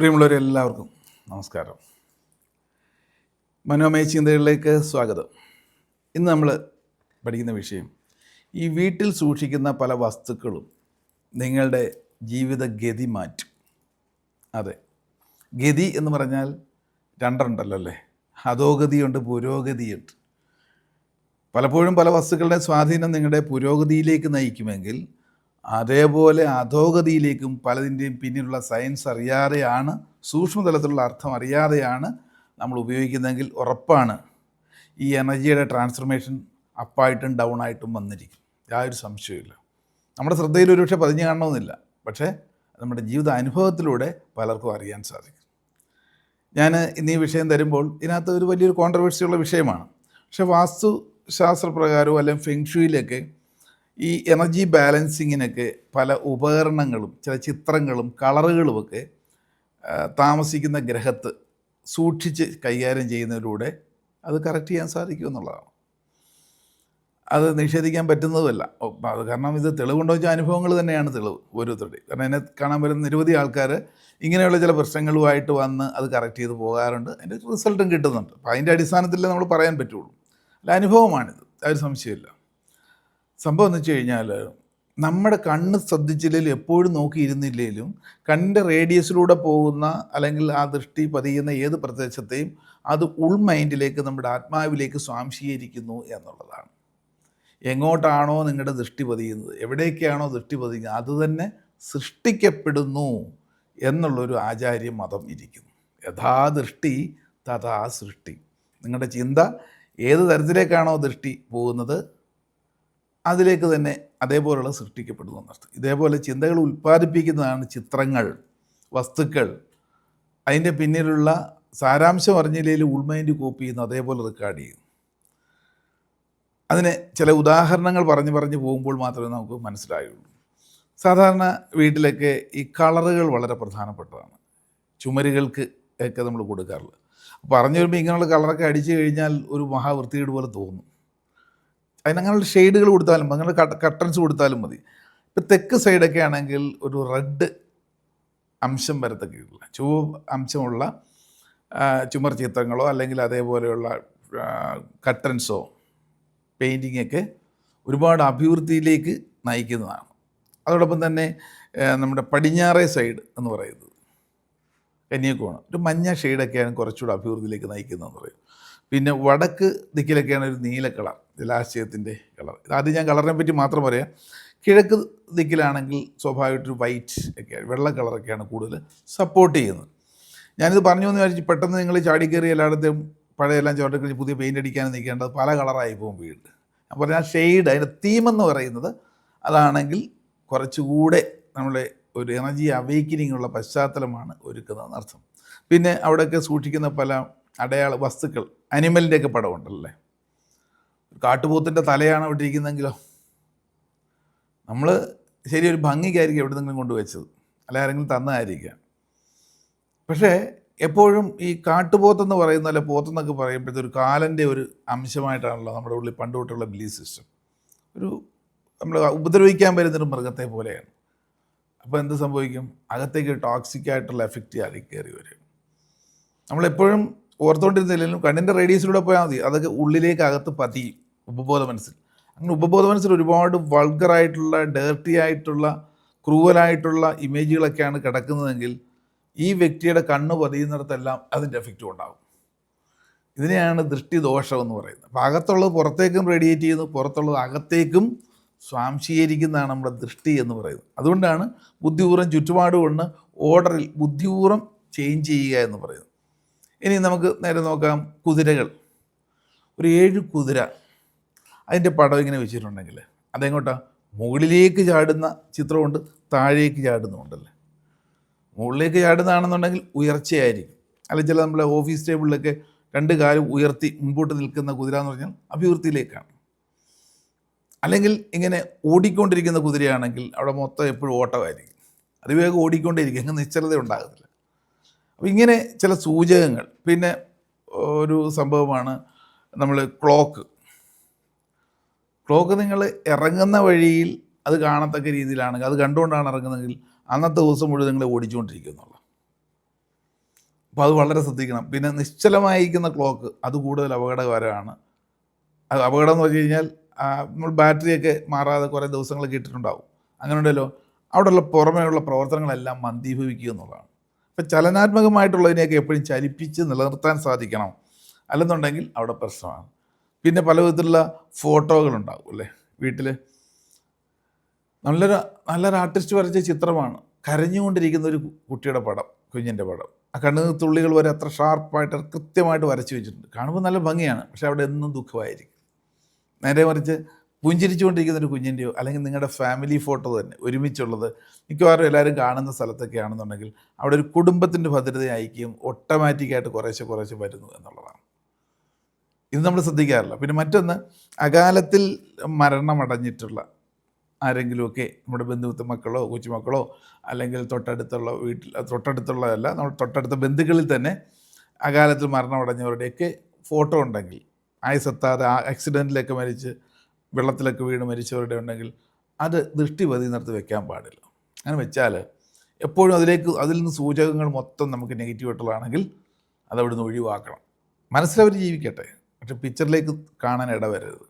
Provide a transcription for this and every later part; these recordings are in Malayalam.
പ്രിയമുള്ളവരെല്ലാവർക്കും നമസ്കാരം. മനോമയ ചിന്തകളിലേക്ക് സ്വാഗതം. ഇന്ന് നമ്മൾ പഠിക്കുന്ന വിഷയം ഈ വീട്ടിൽ സൂക്ഷിക്കുന്ന പല വസ്തുക്കളും നിങ്ങളുടെ ജീവിത ഗതി മാറ്റും. അതെ ഗതി എന്ന് പറഞ്ഞാൽ രണ്ടുണ്ടല്ലോ അല്ലേ അധോഗതിയുണ്ട് പുരോഗതിയുണ്ട്. പലപ്പോഴും പല വസ്തുക്കളുടെ സ്വാധീനം നിങ്ങളുടെ പുരോഗതിയിലേക്ക് നയിക്കുമെങ്കിൽ അതേപോലെ അധോഗതിയിലേക്കും പലതിന്റെയും പിന്നിലുള്ള സയൻസ് അറിയാതെയാണ് സൂക്ഷ്മതലത്തിലുള്ള അർത്ഥം അറിയാതെയാണ് നമ്മൾ ഉപയോഗിക്കുന്നതെങ്കിൽ ഉറപ്പാണ്. ഈ എനർജിയുടെ ട്രാൻസ്ഫർമേഷൻ അപ്പായിട്ടും ഡൗൺ ആയിട്ടും വന്നിരിക്കും. യാതൊരു സംശയമില്ല നമ്മുടെ ശ്രദ്ധയിൽ ഒരുപക്ഷെ പതിഞ്ഞു കാണണമെന്നില്ല. പക്ഷേ നമ്മുടെ ജീവിത അനുഭവത്തിലൂടെ പലർക്കും അറിയാൻ സാധിക്കും. ഞാൻ ഇന്ന് ഈ വിഷയം തരുമ്പോൾ ഇതിനകത്ത് ഒരു വലിയൊരു കോൺട്രവേഴ്സിയുള്ള വിഷയമാണ്. പക്ഷേ വാസ്തു ശാസ്ത്രപ്രകാരവും അല്ലെങ്കിൽ ഫെങ്ഷുയിലൊക്കെ ഈ എനർജി ബാലൻസിങ്ങിനൊക്കെ പല ഉപകരണങ്ങളും ചില ചിത്രങ്ങളും കളറുകളുമൊക്കെ താമസിക്കുന്ന ഗ്രഹത്ത് സൂക്ഷിച്ച് കൈകാര്യം ചെയ്യുന്നതിലൂടെ അത് കറക്റ്റ് ചെയ്യാൻ സാധിക്കും എന്നുള്ളതാണ്. അത് നിഷേധിക്കാൻ പറ്റുന്നതുമല്ല. അത് കാരണം ഇത് തെളിവുണ്ടോ വെച്ചാൽ അനുഭവങ്ങൾ തന്നെയാണ് തെളിവ് ഓരോരുത്തരുടെയും കാരണം എന്നെ കാണാൻ വരുന്ന നിരവധി ആൾക്കാർ ഇങ്ങനെയുള്ള ചില പ്രശ്നങ്ങളുമായിട്ട് വന്ന് അത് കറക്റ്റ് ചെയ്ത് പോകാറുണ്ട്. അതിന്റെ റിസൾട്ടും കിട്ടുന്നുണ്ട്. അപ്പോൾ അതിന്റെ അടിസ്ഥാനത്തിൽ നമ്മൾ പറയാൻ പറ്റുള്ളൂ. അല്ല അനുഭവമാണിത്. ആ ഒരു സംശയമില്ല സംഭവം എന്ന് വെച്ച് കഴിഞ്ഞാൽ നമ്മുടെ കണ്ണ് ശ്രദ്ധിച്ചില്ലെങ്കിലും എപ്പോഴും നോക്കിയിരുന്നില്ലെങ്കിലും കണ്ണിന്റെ റേഡിയസിലൂടെ പോകുന്ന അല്ലെങ്കിൽ ആ ദൃഷ്ടി പതിയുന്ന ഏത് പ്രദേശത്തെയും അത് ഉൾമൈൻഡിലേക്ക് നമ്മുടെ ആത്മാവിലേക്ക് സ്വാംശീകരിക്കുന്നു എന്നുള്ളതാണ്. എങ്ങോട്ടാണോ നിങ്ങളുടെ ദൃഷ്ടി പതിയുന്നത് എവിടേക്കാണോ ദൃഷ്ടി പതിയുന്നത് അത് തന്നെ സൃഷ്ടിക്കപ്പെടുന്നു എന്നുള്ളൊരു ആചാര്യ മതം ഇരിക്കുന്നു. യഥാ ദൃഷ്ടി തഥാ സൃഷ്ടി. നിങ്ങളുടെ ചിന്ത ഏത് തരത്തിലേക്കാണോ ദൃഷ്ടി പോകുന്നത് അതിലേക്ക് തന്നെ അതേപോലെയുള്ള സൃഷ്ടിക്കപ്പെടുന്നു എന്നർത്ഥം. ഇതേപോലെ ചിന്തകൾ ഉൽപ്പാദിപ്പിക്കുന്നതാണ് ചിത്രങ്ങൾ വസ്തുക്കൾ. അതിന്റെ പിന്നിലുള്ള സാരാംശം അറിഞ്ഞില്ലെങ്കിൽ ഉൾമൈൻഡ് കോപ്പി ചെയ്യുന്നു അതേപോലെ റെക്കോർഡ് ചെയ്യുന്നു. അതിന് ചില ഉദാഹരണങ്ങൾ പറഞ്ഞു പറഞ്ഞു പോകുമ്പോൾ മാത്രമേ നമുക്ക് മനസ്സിലായുള്ളൂ. സാധാരണ വീട്ടിലൊക്കെ ഈ കളറുകൾ വളരെ പ്രധാനപ്പെട്ടതാണ്. ചുമരുകൾക്ക് ഒക്കെ നമ്മൾ കൊടുക്കാറുള്ളത്. അപ്പോൾ പറഞ്ഞു വരുമ്പോൾ ഇങ്ങനെയുള്ള കളറൊക്കെ അടിച്ചു കഴിഞ്ഞാൽ ഒരു മഹാവൃത്തിയുടെ പോലെ തോന്നും. അതിനങ്ങനെയുള്ള ഷെയ്ഡുകൾ കൊടുത്താലും അങ്ങനെ കട്ടൻസ് കൊടുത്താലും മതി. ഇപ്പം തെക്ക് സൈഡൊക്കെ ആണെങ്കിൽ ഒരു റെഡ് അംശം വരത്തക്കെയുള്ള ചുവ അംശമുള്ള ചുമർ ചിത്രങ്ങളോ അല്ലെങ്കിൽ അതേപോലെയുള്ള കട്ടൻസോ പെയിന്റിങ്ങൊക്കെ ഒരുപാട് അഭിവൃദ്ധിയിലേക്ക് നയിക്കുന്നതാണ്. അതോടൊപ്പം തന്നെ നമ്മുടെ പടിഞ്ഞാറേ സൈഡ് എന്ന് പറയുന്നത് കന്യാകുമാണ് ഒരു മഞ്ഞ ഷെയ്ഡൊക്കെയാണ് കുറച്ചുകൂടെ അഭിവൃദ്ധിയിലേക്ക് നയിക്കുന്നതെന്ന് പറയും. പിന്നെ വടക്ക് ദിക്കിലൊക്കെയാണ് ഒരു നീല കളർ. ജലാശയത്തിന്റെ കളർ. ആദ്യം ഞാൻ കളറിനെ പറ്റി മാത്രം പറയാം. കിഴക്ക് ദിക്കിലാണെങ്കിൽ സ്വാഭാവികമായിട്ടൊരു വൈറ്റ് ഒക്കെയാണ് വെള്ള കളറൊക്കെയാണ് കൂടുതൽ സപ്പോർട്ട് ചെയ്യുന്നത്. ഞാനിത് പറഞ്ഞു എന്ന് വിചാരിച്ച് പെട്ടെന്ന് നിങ്ങൾ ചാടിക്കയറി എല്ലായിടത്തും പഴയെല്ലാം ചോട്ടക്കഴിഞ്ഞ് പുതിയ പെയിന്റ് അടിക്കാൻ നിൽക്കേണ്ടത് പല കളറായി പോകും വീട് ഞാൻ പറഞ്ഞ ആ ഷെയ്ഡ് അതിന്റെ തീമെന്ന് പറയുന്നത് അതാണെങ്കിൽ കുറച്ചുകൂടെ നമ്മളെ ഒരു എനർജി അവേക്കിനിങ് ഉള്ള പശ്ചാത്തലമാണ് ഒരുക്കുന്നതെന്ന് അർത്ഥം. പിന്നെ അവിടെയൊക്കെ സൂക്ഷിക്കുന്ന പല അടയാള വസ്തുക്കൾ അനിമലിന്റെയൊക്കെ പടമുണ്ടല്ലേ? കാട്ടുപോത്തിന്റെ തലയാണ് അവിടെ ഇരിക്കുന്നതെങ്കിലോ നമ്മൾ ശരി ഒരു ഭംഗിക്കായിരിക്കും എവിടെ നിന്നെങ്കിലും കൊണ്ടുവച്ചത്. അല്ല ആരെങ്കിലും തന്നതായിരിക്കാം പക്ഷേ എപ്പോഴും ഈ കാട്ടുപോത്തെന്ന് പറയുന്ന അല്ലെ പോത്തെന്നൊക്കെ പറയുമ്പോഴത്തെ ഒരു കാലന്റെ ഒരു അംശമായിട്ടാണല്ലോ നമ്മുടെ ഉള്ളിൽ പണ്ട് തൊട്ടുള്ള ബിലീഫ് സിസ്റ്റം ഒരു നമ്മൾ ഉപദ്രവിക്കാൻ വരുന്നൊരു മൃഗത്തെ പോലെയാണ്. അപ്പോൾ എന്ത് സംഭവിക്കും? അകത്തേക്ക് ടോക്സിക് ആയിട്ടുള്ള എഫക്റ്റ് അതിൽ കയറി വരും. നമ്മളെപ്പോഴും ഓർത്തുകൊണ്ടിരുന്നില്ലെങ്കിലും കണ്ണിന്റെ റേഡിയസിലൂടെ പോയാൽ മതി. അതൊക്കെ ഉള്ളിലേക്ക് അകത്ത് പതിയും ഉപബോധ മനസ്സിൽ. അങ്ങനെ ഉപബോധ മനസ്സിൽ ഒരുപാട് വൾഗറായിട്ടുള്ള ഡേർട്ടി ആയിട്ടുള്ള ക്രൂവലായിട്ടുള്ള ഇമേജുകളൊക്കെയാണ് കിടക്കുന്നതെങ്കിൽ ഈ വ്യക്തിയുടെ കണ്ണ് പതിയുന്നിടത്തെല്ലാം അതിന്റെ എഫക്റ്റും ഉണ്ടാകും ഇതിനെയാണ് ദൃഷ്ടിദോഷം എന്ന് പറയുന്നത്. അപ്പോൾ അകത്തുള്ളത് പുറത്തേക്കും റേഡിയേറ്റ് ചെയ്യുന്നു പുറത്തുള്ളത് അകത്തേക്കും സ്വാംശീകരിക്കുന്നതാണ് നമ്മുടെ ദൃഷ്ടി എന്ന് പറയുന്നത്. അതുകൊണ്ടാണ് ബുദ്ധിപൂർവം ചുറ്റുപാടുകൊണ്ട് ഓർഡറിൽ ബുദ്ധിപൂർവം ചേഞ്ച് ചെയ്യുക എന്ന് പറയുന്നത്. ഇനി നമുക്ക് നേരെ നോക്കാം കുതിരകൾ. ഒരു ഏഴ് കുതിര. അതിന്റെ പടം ഇങ്ങനെ വെച്ചിട്ടുണ്ടെങ്കിൽ അതെങ്ങോട്ടാ? മുകളിലേക്ക് ചാടുന്ന ചിത്രമുണ്ട് താഴേക്ക് ചാടുന്നുണ്ടല്ലേ മുകളിലേക്ക് ചാടുന്നതാണെന്നുണ്ടെങ്കിൽ ഉയർച്ചയായിരിക്കും. അല്ലെങ്കിൽ ചില നമ്മളെ ഓഫീസ് ടേബിളിലൊക്കെ രണ്ട് കാലം ഉയർത്തി മുമ്പോട്ട് നിൽക്കുന്ന കുതിര എന്ന് പറഞ്ഞാൽ അഭിവൃദ്ധിയിലേക്കാണ്. അല്ലെങ്കിൽ ഇങ്ങനെ ഓടിക്കൊണ്ടിരിക്കുന്ന കുതിരയാണെങ്കിൽ അവിടെ മൊത്തം എപ്പോഴും ഓട്ടമായിരിക്കും. അതിവേഗം ഓടിക്കൊണ്ടേയിരിക്കും അങ്ങ് നിശ്ചലത ഉണ്ടാകത്തില്ല. ഇങ്ങനെ ചില സൂചകങ്ങൾ. പിന്നെ ഒരു സംഭവമാണ് നമ്മൾ ക്ലോക്ക്. ക്ലോക്ക് നിങ്ങൾ ഇറങ്ങുന്ന വഴിയിൽ അത് കാണത്തക്ക രീതിയിലാണെങ്കിൽ അത് കണ്ടുകൊണ്ടാണ് ഇറങ്ങുന്നതെങ്കിൽ അന്നത്തെ ദിവസം മുഴുവൻ നിങ്ങൾ ഓടിച്ചുകൊണ്ടിരിക്കുന്നുള്ള. അപ്പോൾ അത് വളരെ ശ്രദ്ധിക്കണം. പിന്നെ നിശ്ചലമായിരിക്കുന്ന ക്ലോക്ക് അത് കൂടുതൽ അപകടകരമാണ്. അത് അപകടം എന്ന് വെച്ച് കഴിഞ്ഞാൽ നമ്മൾ ബാറ്ററിയൊക്കെ മാറാതെ കുറേ ദിവസങ്ങളൊക്കെ ഇട്ടിട്ടുണ്ടാവും. അങ്ങനെ ഉണ്ടല്ലോ അവിടെയുള്ള പുറമേയുള്ള പ്രവർത്തനങ്ങളെല്ലാം മന്ദീഭവിക്കുക എന്നുള്ളതാണ്. അപ്പം ചലനാത്മകമായിട്ടുള്ളതിനെയൊക്കെ എപ്പോഴും ചലിപ്പിച്ച് നിലനിർത്താൻ സാധിക്കണം. അല്ലെന്നുണ്ടെങ്കിൽ അവിടെ പ്രശ്നമാണ്. പിന്നെ പല വിധത്തിലുള്ള ഫോട്ടോകളുണ്ടാവും അല്ലേ? വീട്ടിൽ നല്ലൊരു നല്ലൊരു ആർട്ടിസ്റ്റ് വരച്ച ചിത്രമാണ്. കരഞ്ഞുകൊണ്ടിരിക്കുന്ന ഒരു കുട്ടിയുടെ പടം കുഞ്ഞിന്റെ പടം. ആ കണ്ണു തുള്ളികൾ വരെ അത്ര ഷാർപ്പായിട്ട് കൃത്യമായിട്ട് വരച്ചു വെച്ചിട്ടുണ്ട്. കാണുമ്പോൾ നല്ല ഭംഗിയാണ്. പക്ഷെ അവിടെ എന്നും ദുഃഖമായിരിക്കും. നേരെ മറിച്ച് പുഞ്ചിരിച്ചുകൊണ്ടിരിക്കുന്ന ഒരു കുഞ്ഞിന്റെയോ അല്ലെങ്കിൽ നിങ്ങളുടെ ഫാമിലി ഫോട്ടോ തന്നെ ഒരുമിച്ചുള്ളത് മിക്കവാറും എല്ലാവരും കാണുന്ന സ്ഥലത്തൊക്കെ ആണെന്നുണ്ടെങ്കിൽ അവിടെ ഒരു കുടുംബത്തിന്റെ ഭദ്രത അയക്കുകയും ഓട്ടോമാറ്റിക്കായിട്ട് കുറേശ്ശെ കുറേശ്ശെ വരുന്നു എന്നുള്ളതാണ്. ഇത് നമ്മൾ ശ്രദ്ധിക്കാറില്ല. പിന്നെ മറ്റൊന്ന് അകാലത്തിൽ മരണമടഞ്ഞിട്ടുള്ള ആരെങ്കിലുമൊക്കെ നമ്മുടെ ബന്ധുവിത്ത മക്കളോ കൊച്ചുമക്കളോ അല്ലെങ്കിൽ തൊട്ടടുത്തുള്ള വീട്ടിൽ തൊട്ടടുത്തുള്ളതല്ല നമ്മൾ തൊട്ടടുത്ത ബന്ധുക്കളിൽ തന്നെ അകാലത്തിൽ മരണമടഞ്ഞവരുടെയൊക്കെ ഫോട്ടോ ഉണ്ടെങ്കിൽ ആയുസെത്താതെ ആക്സിഡന്റിലൊക്കെ മരിച്ച് വെള്ളത്തിലൊക്കെ വീണ് മരിച്ചവരുടെ ഉണ്ടെങ്കിൽ അത് ദൃഷ്ടി പതി നിർത്തി വെക്കാൻ പാടില്ല. അങ്ങനെ വെച്ചാൽ എപ്പോഴും അതിലേക്ക് അതിൽ നിന്ന് സൂചകങ്ങൾ മൊത്തം നമുക്ക് നെഗറ്റീവായിട്ടുള്ളതാണെങ്കിൽ അത് അവിടുന്ന് ഒഴിവാക്കണം. മനസ്സിലവർ ജീവിക്കട്ടെ. പക്ഷെ പിക്ചറിലേക്ക് കാണാൻ ഇടവരരുത്.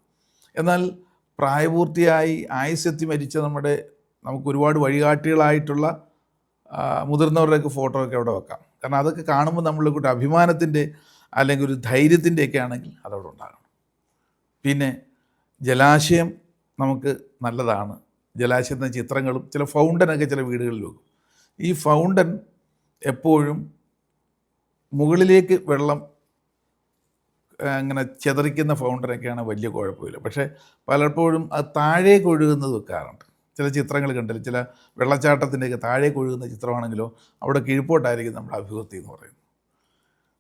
എന്നാൽ പ്രായപൂർത്തിയായി ആയുസ്സെത്തി മരിച്ച നമ്മുടെ നമുക്ക് ഒരുപാട് വഴികാട്ടികളായിട്ടുള്ള മുതിർന്നവരുടെയൊക്കെ ഫോട്ടോ ഒക്കെ അവിടെ വെക്കാം. കാരണം അതൊക്കെ കാണുമ്പോൾ നമ്മളുടെ കൂട്ടി അഭിമാനത്തിന്റെ അല്ലെങ്കിൽ ഒരു ധൈര്യത്തിന്റെയൊക്കെ ആണെങ്കിൽ അതവിടെ ഉണ്ടാകണം. പിന്നെ ജലാശയം നമുക്ക് നല്ലതാണ്. ജലാശയത്തിന്റെ ചിത്രങ്ങളും ചില ഫൗണ്ടനൊക്കെ ചില വീടുകളിൽ വെക്കും. ഈ ഫൗണ്ടൻ എപ്പോഴും മുകളിലേക്ക് വെള്ളം അങ്ങനെ ചെതറിക്കുന്ന ഫൗണ്ടനൊക്കെയാണ് വലിയ കുഴപ്പമില്ല. പക്ഷേ പലപ്പോഴും അത് താഴേക്ക് ഒഴുകുന്നത് വെക്കാറുണ്ട്. ചില ചിത്രങ്ങൾ കണ്ടില്ല? ചില വെള്ളച്ചാട്ടത്തിന്റെയൊക്കെ താഴേക്ക് ഒഴുകുന്ന ചിത്രമാണെങ്കിലോ അവിടെ കീഴ്പോട്ടായിരിക്കും നമ്മുടെ അഭിവൃദ്ധി എന്ന് പറയുന്നത്.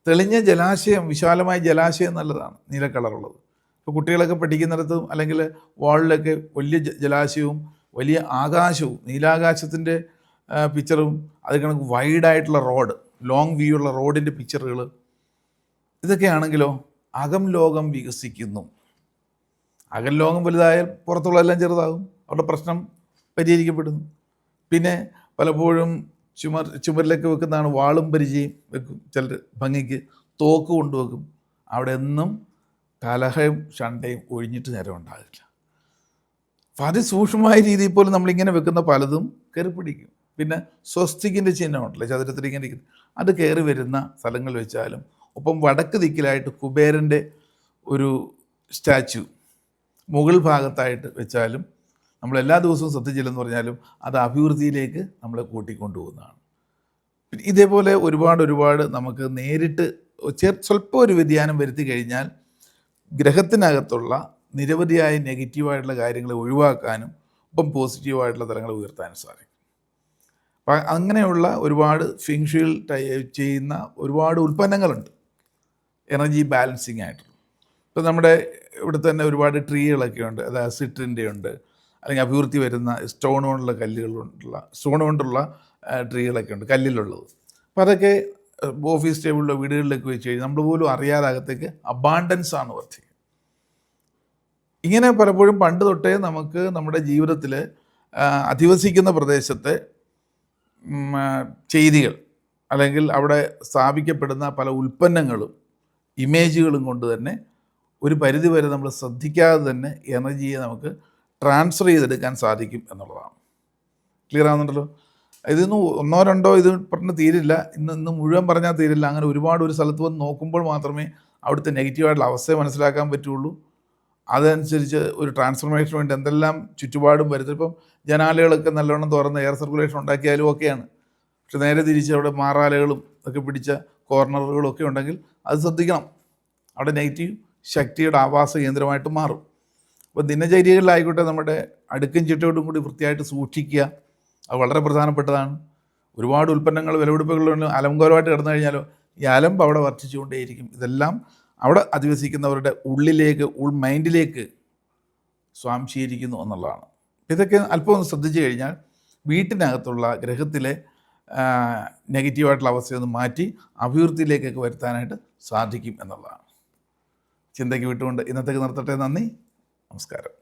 തെളിഞ്ഞ ജലാശയം വിശാലമായ ജലാശയം നല്ലതാണ്. നീല കളറുള്ളത്. ഇപ്പോൾ കുട്ടികളൊക്കെ പഠിക്കുന്നിടത്തും അല്ലെങ്കിൽ വാളിലൊക്കെ വലിയ ജലാശയവും വലിയ ആകാശവും നീലാകാശത്തിന്റെ പിക്ചറും അത് കണക്ക് വൈഡായിട്ടുള്ള റോഡ് ലോങ് വ്യൂ ഉള്ള റോഡിന്റെ പിക്ചറുകൾ ഇതൊക്കെയാണെങ്കിലോ അകം ലോകം വികസിക്കുന്നു. അകം ലോകം വലുതായാൽ പുറത്തുള്ളതെല്ലാം ചെറുതാകും. അവരുടെ പ്രശ്നം പരിഹരിക്കപ്പെടുന്നു. പിന്നെ പലപ്പോഴും ചുമർ ചുമരിലൊക്കെ വെക്കുന്നതാണ് വാളും പരിചയം വെക്കും. ചിലർ ഭംഗിക്ക് തോക്ക് കൊണ്ടുവെക്കും. അവിടെ എന്നും കലഹയും ചണ്ടയും ഒഴിഞ്ഞിട്ട് നേരം ഉണ്ടാകില്ല അപ്പം അതിസൂക്ഷ്മമായ രീതിയിൽ പോലും നമ്മളിങ്ങനെ വെക്കുന്ന പലതും കയറി പിടിക്കും. പിന്നെ സ്വസ്തിക്കിന്റെ ചിഹ്നമുണ്ടല്ലോ ചതുരത്തിൽ ഇങ്ങനെ ഇരിക്കുന്നത് അത് കയറി വരുന്ന സ്ഥലങ്ങൾ വെച്ചാലും ഒപ്പം വടക്ക് ദിക്കിലായിട്ട് കുബേരന്റെ ഒരു സ്റ്റാച്ചു മുകൾ ഭാഗത്തായിട്ട് വെച്ചാലും നമ്മൾ എല്ലാ ദിവസവും ശ്രദ്ധിച്ചില്ലെന്ന് പറഞ്ഞാലും അത് അഭിവൃദ്ധിയിലേക്ക് നമ്മളെ കൂട്ടിക്കൊണ്ടുപോകുന്നതാണ്. ഇതേപോലെ ഒരുപാട് ഒരുപാട് നമുക്ക് നേരിട്ട് സ്വല്പം ഒരു വ്യതിയാനം വരുത്തി കഴിഞ്ഞാൽ ഗ്രഹത്തിനകത്തുള്ള നിരവധിയായ നെഗറ്റീവായിട്ടുള്ള കാര്യങ്ങളെ ഒഴിവാക്കാനും ഒപ്പം പോസിറ്റീവായിട്ടുള്ള തരങ്ങൾ ഉയർത്താനും സാധിക്കും. അപ്പം അങ്ങനെയുള്ള ഒരുപാട് ഫിങ്ഷുകൾ ചെയ്യുന്ന ഒരുപാട് ഉൽപ്പന്നങ്ങളുണ്ട്. എനർജി ബാലൻസിങ് ആയിട്ടുള്ള. ഇപ്പം നമ്മുടെ ഇവിടെ തന്നെ ഒരുപാട് ട്രീകളൊക്കെ ഉണ്ട്. അതായത് സിട്രിന്റെ ഉണ്ട്. അല്ലെങ്കിൽ അഭിവൃദ്ധി വരുന്ന സ്റ്റോൺ കൊണ്ടുള്ള കല്ലുകൾ കൊണ്ടുള്ള സ്റ്റോൺ കൊണ്ടുള്ള ട്രീകളൊക്കെ ഉണ്ട് കല്ലിലുള്ളത്. അപ്പോൾ അതൊക്കെ ഓഫീസ് ടേബിളിലോ വീടുകളിലേക്ക് വെച്ച് കഴിഞ്ഞാൽ നമ്മൾ പോലും അറിയാതെ അകത്തേക്ക് അബാണ്ടൻസ് ആണ് വർദ്ധിക്കുക ഇങ്ങനെ പലപ്പോഴും പണ്ട് തൊട്ടേ നമുക്ക് നമ്മുടെ ജീവിതത്തിൽ അധിവസിക്കുന്ന പ്രദേശത്തെ ചെയ്തികൾ അല്ലെങ്കിൽ അവിടെ സ്ഥാപിക്കപ്പെടുന്ന പല ഉൽപ്പന്നങ്ങളും ഇമേജുകളും കൊണ്ട് തന്നെ ഒരു പരിധി വരെ നമ്മൾ ശ്രദ്ധിക്കാതെ തന്നെ എനർജിയെ നമുക്ക് ട്രാൻസ്ഫർ ചെയ്തെടുക്കാൻ സാധിക്കും എന്നുള്ളതാണ്. ക്ലിയർ ആവുന്നുണ്ടല്ലോ? ഇതൊന്നും ഒന്നോ രണ്ടോ ഇത് പറഞ്ഞ് തീരില്ല. ഇന്ന് ഇന്ന് മുഴുവൻ പറഞ്ഞാൽ തീരില്ല. അങ്ങനെ ഒരുപാട് ഒരു സ്ഥലത്ത് വന്ന് നോക്കുമ്പോൾ മാത്രമേ അവിടുത്തെ നെഗറ്റീവായിട്ടുള്ള അവസ്ഥയെ മനസ്സിലാക്കാൻ പറ്റുള്ളൂ. അതനുസരിച്ച് ഒരു ട്രാൻസ്ഫോർമേഷന് വേണ്ടി എന്തെല്ലാം ചുറ്റുപാടും വരുത്തും. ഇപ്പം ജനാലകളൊക്കെ നല്ലവണ്ണം തുറന്ന് എയർ സർക്കുലേഷൻ ഉണ്ടാക്കിയാലും ഒക്കെയാണ്. പക്ഷെ നേരെ തിരിച്ച് അവിടെ മാറാലകളും ഒക്കെ പിടിച്ച കോർണറുകളും ഒക്കെ ഉണ്ടെങ്കിൽ അത് ശ്രദ്ധിക്കണം. അവിടെ നെഗറ്റീവ് ശക്തിയുടെ ആവാസ കേന്ദ്രമായിട്ട് മാറും. അപ്പോൾ ദിനചര്യകളിലായിക്കോട്ടെ നമ്മുടെ അടുക്കും ചിട്ടയോടും കൂടി വൃത്തിയായിട്ട് സൂക്ഷിക്കുക. അത് വളരെ പ്രധാനപ്പെട്ടതാണ്. ഒരുപാട് ഉൽപ്പന്നങ്ങൾ വിലപിടിപ്പുകളിലും അലങ്കോലമായിട്ട് കിടന്നു കഴിഞ്ഞാലോ ഈ അലമ്പ് അവിടെ വർദ്ധിച്ചുകൊണ്ടേയിരിക്കും. ഇതെല്ലാം അവിടെ അധിവസിക്കുന്നവരുടെ ഉള്ളിലേക്ക് ഉൾ മൈൻഡിലേക്ക് സ്വാംശീകരിക്കുന്നു എന്നുള്ളതാണ്. ഇതൊക്കെ അല്പം ഒന്ന് ശ്രദ്ധിച്ചു കഴിഞ്ഞാൽ വീട്ടിനകത്തുള്ള ഗ്രഹത്തിലെ നെഗറ്റീവായിട്ടുള്ള അവസ്ഥയൊന്ന് മാറ്റി അഭിവൃദ്ധിയിലേക്കൊക്കെ വരുത്താനായിട്ട് സാധിക്കും എന്നുള്ളതാണ്. ചിന്തയ്ക്ക് വിട്ടുകൊണ്ട് ഇന്നത്തേക്ക് നിർത്തട്ടെ. നന്ദി. നമസ്കാരം.